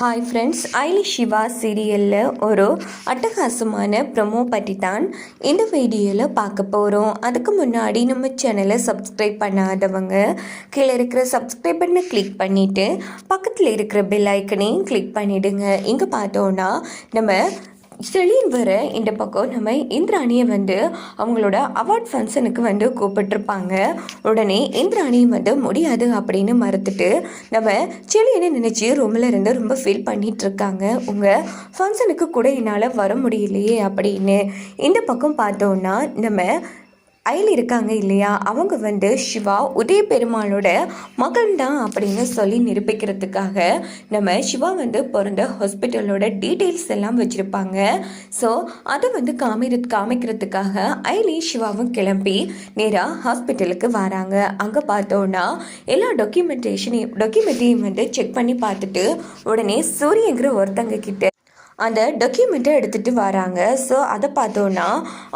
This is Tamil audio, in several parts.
ஹாய் ஃப்ரெண்ட்ஸ் ஐலி சிவா சீரியலில் ஒரு அட்டகாசமான ப்ரொமோ பற்றி தான் இந்த வீடியோவில் பார்க்க போகிறோம் அதுக்கு முன்னாடி நம்ம சேனலை சப்ஸ்கிரைப் பண்ணாதவங்க கீழே இருக்கிற சப்ஸ்கிரைப் பண்ண கிளிக் பண்ணிவிட்டு பக்கத்தில் இருக்கிற பெல் ஐக்கனையும் கிளிக் பண்ணிவிடுங்க இங்கே பார்த்தோன்னா நம்ம செழியன் வர இந்த பக்கம் நம்ம இந்திராணியை வந்து அவங்களோட அவார்ட் ஃபங்க்ஷனுக்கு வந்து கூப்பிட்டுருப்பாங்க. உடனே இந்திராணியும் வந்து முடியாது அப்படின்னு மறுத்துட்டு நம்ம செலியனை நினச்சி ரூமில் இருந்து ரொம்ப ஃபீல் பண்ணிகிட்ருக்காங்க இருக்காங்க. உங்கள் ஃபங்க்ஷனுக்கு கூட என்னால் வர முடியலையே அப்படின்னு இந்த பக்கம் பார்த்தோன்னா நம்ம அயல் இருக்காங்க இல்லையா? அவங்க வந்து சிவா உதய பெருமாளோட மகன் தான் அப்படின்னு சொல்லி நிரூபிக்கிறதுக்காக நம்ம சிவா வந்து பிறந்த ஹாஸ்பிட்டலோட டீட்டெயில்ஸ் எல்லாம் வச்சுருப்பாங்க. ஸோ அதை வந்து காமிர காமிக்கிறதுக்காக அயலி சிவாவும் கிளம்பி நேராக ஹாஸ்பிட்டலுக்கு வராங்க. அங்கே பார்த்தோன்னா எல்லா டாக்குமெண்டேஷனையும் டாக்குமெண்ட்டையும் வந்து செக் பண்ணி பார்த்துட்டு உடனே சூரியங்கிற ஒருத்தங்க கிட்ட அந்த டாக்குமெண்ட்டை எடுத்துகிட்டு வராங்க. ஸோ அதை பார்த்தோன்னா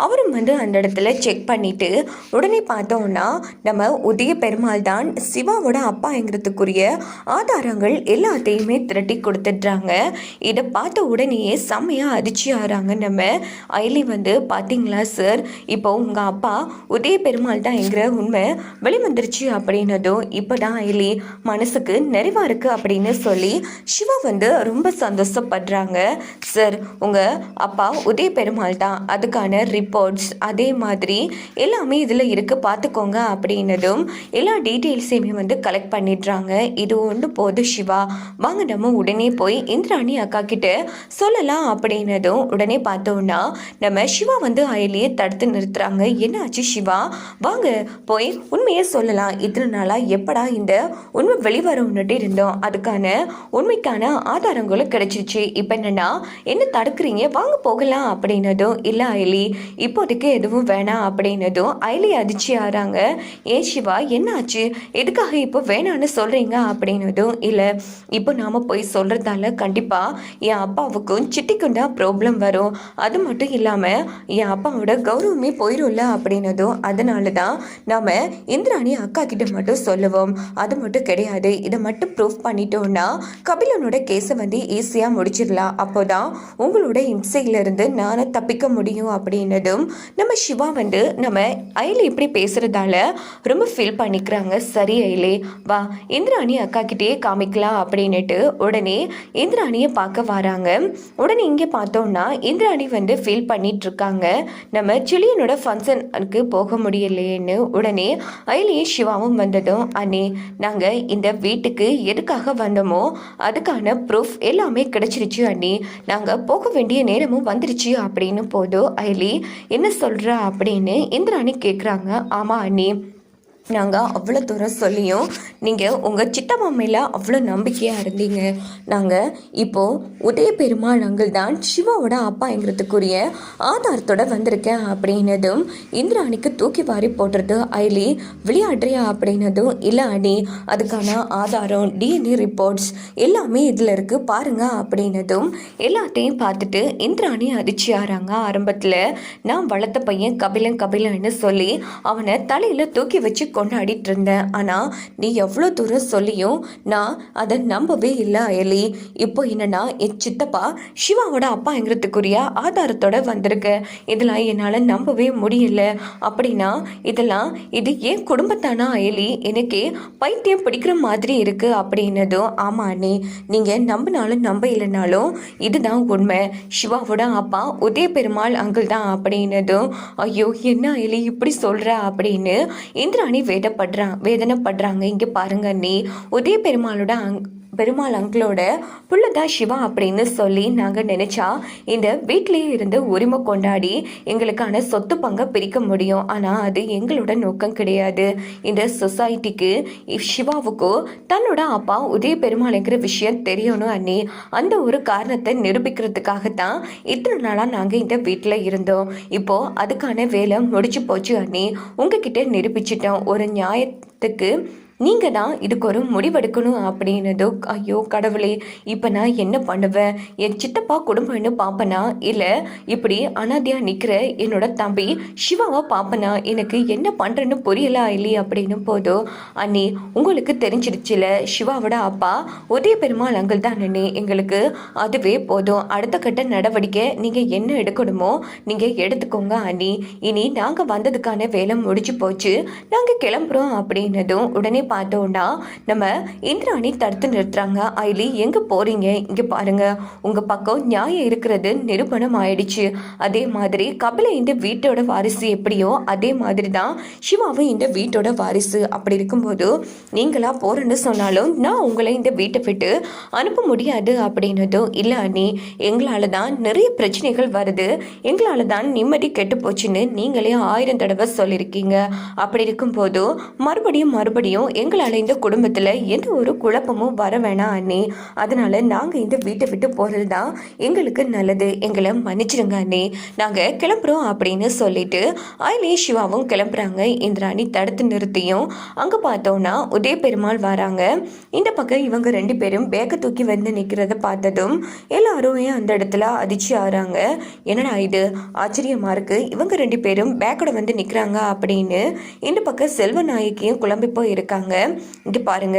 அவரும் வந்து அந்த இடத்துல செக் பண்ணிவிட்டு உடனே பார்த்தோன்னா நம்ம உதய பெருமாள் தான் சிவாவோட அப்பாங்கிறதுக்குரிய ஆதாரங்கள் எல்லாத்தையுமே திரட்டி கொடுத்துட்றாங்க. இதை பார்த்த உடனேயே செம்மையாக அதிர்ச்சி ஆகிறாங்க நம்ம. அயலி வந்து பார்த்தீங்களா சார் இப்போ உங்கள் அப்பா உதய பெருமாள் தான் என்கிற உண்மை வெளிவந்துருச்சு அப்படின்னதும் இப்போ தான் அயலி மனசுக்கு நிறைவாக இருக்குது அப்படின்னு சொல்லி சிவா வந்து ரொம்ப சந்தோஷப்படுறாங்க. சார் உங்கள் அப்பா உதய பெருமாள் தான். அதுக்கான ரிப்போர்ட்ஸ் அதே மாதிரி எல்லாமே இதில் இருக்குது பார்த்துக்கோங்க அப்படின்னதும் எல்லா டீட்டெயில்ஸையுமே வந்து கலெக்ட் பண்ணிடுறாங்க. இது ஒன்று போதும் சிவா. வாங்க நம்ம உடனே போய் இந்திராணி அக்கா கிட்ட சொல்லலாம் அப்படின்னதும் உடனே பார்த்தோன்னா நம்ம சிவா வந்து அயலியை தடுத்து நிறுத்துறாங்க. என்னாச்சு சிவா? வாங்க போய் உண்மையை சொல்லலாம். இத்தனை நாளாக எப்படா இந்த உண்மை வெளிவரும்னுட்டு இருந்தோம். அதுக்கான உண்மைக்கான ஆதாரங்களும் கிடைச்சிருச்சு. இப்போ என்னென்னா என்ன தடுக்கிறீங்க? வாங்க போகலாம் அப்படின்னதும் இல்லை ஐலி இப்போதைக்கு எதுவும் வேணாம் அப்படின்னதும் ஐலி அதிர்ச்சி ஆறாங்க. ஏ சிவா என்னாச்சு? எதுக்காக இப்போ வேணான்னு சொல்கிறீங்க அப்படின்னதும் இல்லை இப்போ நாம் போய் சொல்கிறதால கண்டிப்பாக என் அப்பாவுக்கும் சிட்டிக்கும் தான் ப்ராப்ளம் வரும். அது மட்டும் இல்லாமல் என் அப்பாவோட கௌரவமே போயிடும்ல அப்படின்னதும் அதனால தான் நாம் இந்திராணி அக்கா கிட்ட மட்டும் சொல்லுவோம். அது மட்டும் கிடையாது. இதை மட்டும் ப்ரூஃப் பண்ணிட்டோம்னா கபிலனோட கேஸை வந்து ஈஸியாக முடிச்சிடலாம். அப்போ அப்போதான் உங்களோட இம்சையிலிருந்து நானும் தப்பிக்க முடியும் அப்படின்னதும் நம்ம சிவா வந்து நம்ம அயலி இப்படி பேசுகிறதால ரொம்ப ஃபீல் பண்ணிக்கிறாங்க. சரி ஐலே வா இந்திராணி அக்கா கிட்டேயே காமிக்கலாம் அப்படின்னுட்டு உடனே இந்திராணியை பார்க்க வராங்க. உடனே இங்கே பார்த்தோம்னா இந்திராணி வந்து ஃபீல் பண்ணிட்டு இருக்காங்க நம்ம சிலியனோட ஃபங்க்ஷனுக்கு போக முடியலையேன்னு உடனே ஐலியும் சிவாவும் வந்ததும் அண்ணே நாங்கள் இந்த வீட்டுக்கு எதுக்காக வந்தோமோ அதுக்கான ப்ரூஃப் எல்லாமே கிடைச்சிருச்சு அண்ணி. நாங்கள் போக வேண்டிய நேரமும் வந்துருச்சு அப்படின்னு போதும் ஐலி என்ன சொல்கிற அப்படின்னு இந்திராணி கேட்குறாங்க ஆமாம் அண்ணி. நாங்கள் அவ்வளோ தூரம் சொல்லியும் நீங்கள் உங்கள் சித்தம்மா மேலே அவ்வளோ நம்பிக்கையாக இருந்தீங்க. நாங்கள் இப்போது உதய பெருமாள் அங்கிள் தான் சிவாவோட அப்பாங்கிறதுக்குரிய ஆதாரத்தோட வந்திருக்கேன் அப்படின்னதும் இந்திராணிக்கு தூக்கி வாரி போடுறது ஐலி விளையாடுறியா அப்படின்னதும் இல்லை அணி அதுக்கான ஆதாரம் டிஎன்ஏ ரிப்போர்ட்ஸ் எல்லாமே இதில் இருக்குது பாருங்கள் அப்படின்னதும் எல்லாத்தையும் பார்த்துட்டு இந்திராணி அதிர்ச்சி ஆறாங்க ஆரம்பத்தில் நான் வளர்த்த பையன் கபிலன் கபிலன்னு சொல்லி அவனை தலையில் தூக்கி வச்சு கொண்டாடிட்டு இருந்தேன் ஆனால் நீ எவ்வளோ தூரம் சொல்லியும் நான் அதை நம்பவே இல்லை அயலி. இப்போ என்னன்னா என் சித்தப்பா சிவாவோட அப்பாங்கிறதுக்குரிய ஆதாரத்தோட வந்திருக்க. இதெல்லாம் என்னால் நம்பவே முடியல. அப்படின்னா இதெல்லாம் இது ஏன் குடும்பத்தானா அயலி? எனக்கே பைத்தியம் பிடிக்கிற மாதிரி இருக்கு அப்படின்னதும் ஆமா அண்ணே. நீங்கள் நம்பினாலும் நம்ப இல்லைனாலும் இதுதான் உண்மை. சிவாவோட அப்பா உதய பெருமாள் அங்கிள் தான். அப்படின்னதும் ஐயோ என்ன அயலி இப்படி சொல்கிற அப்படின்னு இந்திராணி வேதப்படுறா வேதனைப்படுறாங்க. இங்கே பாருங்க நீ உதய பெருமாளோட அங் பெருமாள் அங்கிளோட புள்ளதான் சிவா அப்படின்னு சொல்லி நாங்கள் நினச்சா இந்த வீட்டிலேயே இருந்து உரிமை கொண்டாடி எங்களுக்கான சொத்து பங்கை பிரிக்க முடியும். ஆனால் அது எங்களோட நோக்கம் கிடையாது. இந்த சொசைட்டிக்கு சிவாவுக்கோ தன்னோட அப்பா உதய பெருமாளுங்கிற விஷயம் தெரியணும் அண்ணி. அந்த ஒரு காரணத்தை நிரூபிக்கிறதுக்காக தான் இத்தனை நாளாக நாங்கள் இந்த வீட்டில் இருந்தோம். இப்போது அதுக்கான வேலை முடிச்சு போச்சு அண்ணி. உங்ககிட்ட நிரூபிச்சிட்டோம். ஒரு நியாயத்துக்கு நீங்கள் தான் இதுக்கு ஒரு முடிவெடுக்கணும் அப்படின்னதோ ஐயோ கடவுளே இப்போ நான் என்ன பண்ணுவேன்? என் சித்தப்பா குடும்பம்னு பார்ப்பனா இல்லை இப்படி அனாதையாக நிற்கிற என்னோட தம்பி சிவாவை பார்ப்பனா எனக்கு என்ன பண்ணுறேன்னு புரியலா இல்லையே அப்படின்னு போதும் அண்ணி உங்களுக்கு தெரிஞ்சிடுச்சுல சிவாவோட அப்பா உதய பெருமாள் அங்கிள் தான் அண்ணி. எங்களுக்கு அதுவே போதும். அடுத்த கட்ட நடவடிக்கை நீங்கள் என்ன எடுக்கணுமோ நீங்கள் எடுத்துக்கோங்க அண்ணி. இனி நாங்கள் வந்ததுக்கான வேலை முடிஞ்சு போச்சு. நாங்கள் கிளம்புறோம் அப்படின்னதும் உடனே பார்த்தோன்னா நம்ம இந்திராணி தடுத்து நிறுத்துறாங்க. ஐலி எங்கே போகிறீங்க இங்கே பாருங்க. உங்கள் பக்கம் நியாயம் இருக்கிறது நிரூபணம் ஆயிடுச்சு. அதே மாதிரி கபில இந்த வீட்டோட வாரிசு எப்படியோ அதே மாதிரி தான் சிவாவும் இந்த வீட்டோட வாரிசு. அப்படி இருக்கும்போது நீங்களா போறேன்னு சொன்னாலும் நான் உங்களை இந்த வீட்டை விட்டு அனுப்ப முடியாது அப்படின்னதும் இல்லை அண்ணி. எங்களால் தான் நிறைய பிரச்சனைகள் வருது. எங்களால் தான் நிம்மதி கெட்டு போச்சுன்னு நீங்களே ஆயிரம் தடவை சொல்லியிருக்கீங்க. அப்படி இருக்கும்போது மறுபடியும் மறுபடியும் எங்களால் இந்த குடும்பத்தில் எந்த ஒரு குழப்பமும் வர வேணாம் அண்ணே. அதனால் நாங்கள் இந்த வீட்டை விட்டு போகிறது தான் எங்களுக்கு நல்லது. எங்களை மன்னிச்சிடுங்க அண்ணே. நாங்கள் கிளம்புறோம் அப்படின்னு சொல்லிட்டு அயலே சிவாவும் கிளம்புறாங்க. இந்திராணி தடுத்து நிறுத்தியும் அங்கே பார்த்தோன்னா உதய பெருமாள் வராங்க. இந்த பக்கம் இவங்க ரெண்டு பேரும் பேக்கை தூக்கி வந்து நிற்கிறத பார்த்ததும் எல்லாருமே அந்த இடத்துல அதிர்ச்சி ஆறாங்க என்னடா இது? ஆச்சரியமாக இருக்குது இவங்க ரெண்டு பேரும் பேக்கோட வந்து நிற்கிறாங்க அப்படின்னு இந்த பக்கம் செல்வநாயகியும் குழம்பி போய் இருக்காங்க இங்கே பாருங்க.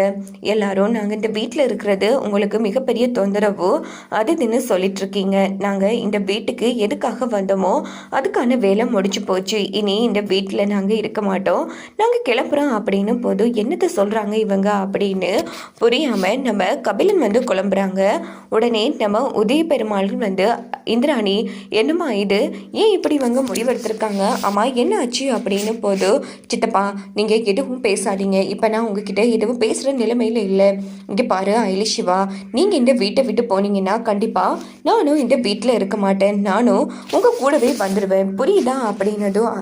எல்லாரும் நாங்கள் இந்த வீட்டில் இருக்கிறது உங்களுக்கு மிகப்பெரிய தொந்தரவு. அது இதுன்னு சொல்லிட்டு இருக்கீங்க. நாங்கள் இந்த வீட்டுக்கு எதுக்காக வந்தோமோ அதுக்கான வேலை முடிச்சு போச்சு. இனி இந்த வீட்டில் நாங்கள் இருக்க மாட்டோம். நாங்கள் கிளம்புறோம் அப்படின்னு போதும் என்னத்தை சொல்கிறாங்க இவங்க அப்படின்னு புரியாமல் நம்ம கபிலன் வந்து குழம்புறாங்க. உடனே நம்ம உதய பெருமாள் வந்து இந்திராணி என்னம்மா இது? ஏன் இப்படி இவங்க முடிவெடுத்திருக்காங்க? ஆமாம் என்ன ஆச்சு? அப்படின்னு போது சித்தப்பா நீங்கள் எதுவும் பேசாதீங்க. இப்போ நான் உங்ககிட்ட எதுவும் பேசுகிற நிலைமையில் இல்லை. இங்கே பாரு அயலி சிவா. நீங்கள் இந்த வீட்டை விட்டு போனீங்கன்னா கண்டிப்பாக நானும் இந்த வீட்டில் இருக்க மாட்டேன். நானும் உங்கள் கூடவே வந்துடுவேன் புரியுதா? அப்படின்னதும்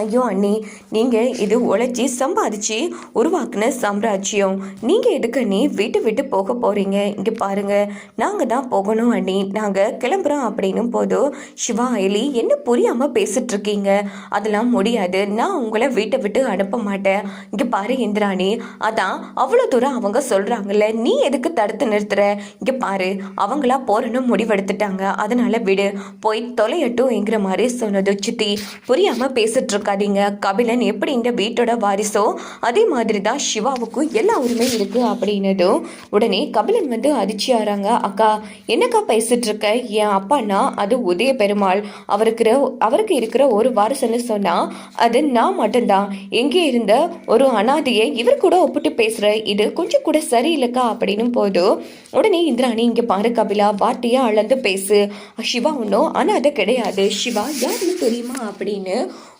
ஐயோ அண்ணி நீங்கள் இது உழைச்சி சம்பாதிச்சு உருவாக்குன சாம்ராஜ்யம். நீங்கள் எதுக்கு அண்ணி வீட்டை விட்டு போக போகிறீங்க இங்கே பாருங்கள் நாங்கள் தான் போகணும் அண்ணி. நாங்கள் கிளம்புறோம் அப்படின்னும் போதும் சிவா அயலி என்ன புரியாமல் பேசிட்ருக்கீங்க அதெல்லாம் முடியாது. நான் உங்களை வீட்டை விட்டு அனுப்ப மாட்டேன். இங்கே பாரு இந்திராணி அதான் அவ்வளோ தூரம் அவங்க சொல்கிறாங்கல்ல நீ எதுக்கு தடுத்து நிறுத்துற? இங்கே பாரு அவங்களா போகிறன்னு முடிவெடுத்துட்டாங்க. அதனால் விடு போய் தொலையட்டும் என்கிற மாதிரி சொன்னது சித்தி. புரியாமல் பேசிட்ருக்கோம் இருக்காதீங்க. கபிலன் எப்படி இந்த வீட்டோட வாரிசோ அதே மாதிரி தான் சிவாவுக்கும் எல்லா உரிமை இருக்கு அப்படின்னதும் உடனே கபிலன் வந்து அதிர்ச்சியாராங்க அக்கா என்னக்கா பேசிட்டு இருக்க? என் அப்பானா அது உதய பெருமாள் அவருக்கு அவருக்கு இருக்கிற ஒரு வாரிசுன்னு சொன்னா அது நான் மட்டும்தான். எங்கே இருந்த ஒரு அனாதையை இவர் கூட ஒப்பிட்டு பேசுற. இது கொஞ்சம் கூட சரியில்லைக்கா அப்படின்னு போது உடனே இந்திராணி இங்க பாரு கபிலா வார்த்தையா அளந்து பேசு. சிவா ஒன்றும் அனாதை கிடையாது. சிவா யாருன்னு தெரியுமா? அப்படின்னு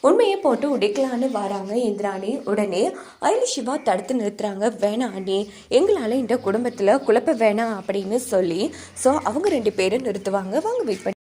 உண்மையை போட்டு உடைக்கலான்னு வராங்க இந்திராணி. உடனே அயலி சிவா தடுத்து நிறுத்துறாங்க. வேணாம் அண்ணி எங்களால் இந்த குடும்பத்தில் குழப்ப வேணாம் அப்படின்னு சொல்லி ஸோ அவங்க ரெண்டு பேரும் நிறுத்துவாங்க. வாங்க வெயிட் பண்ணி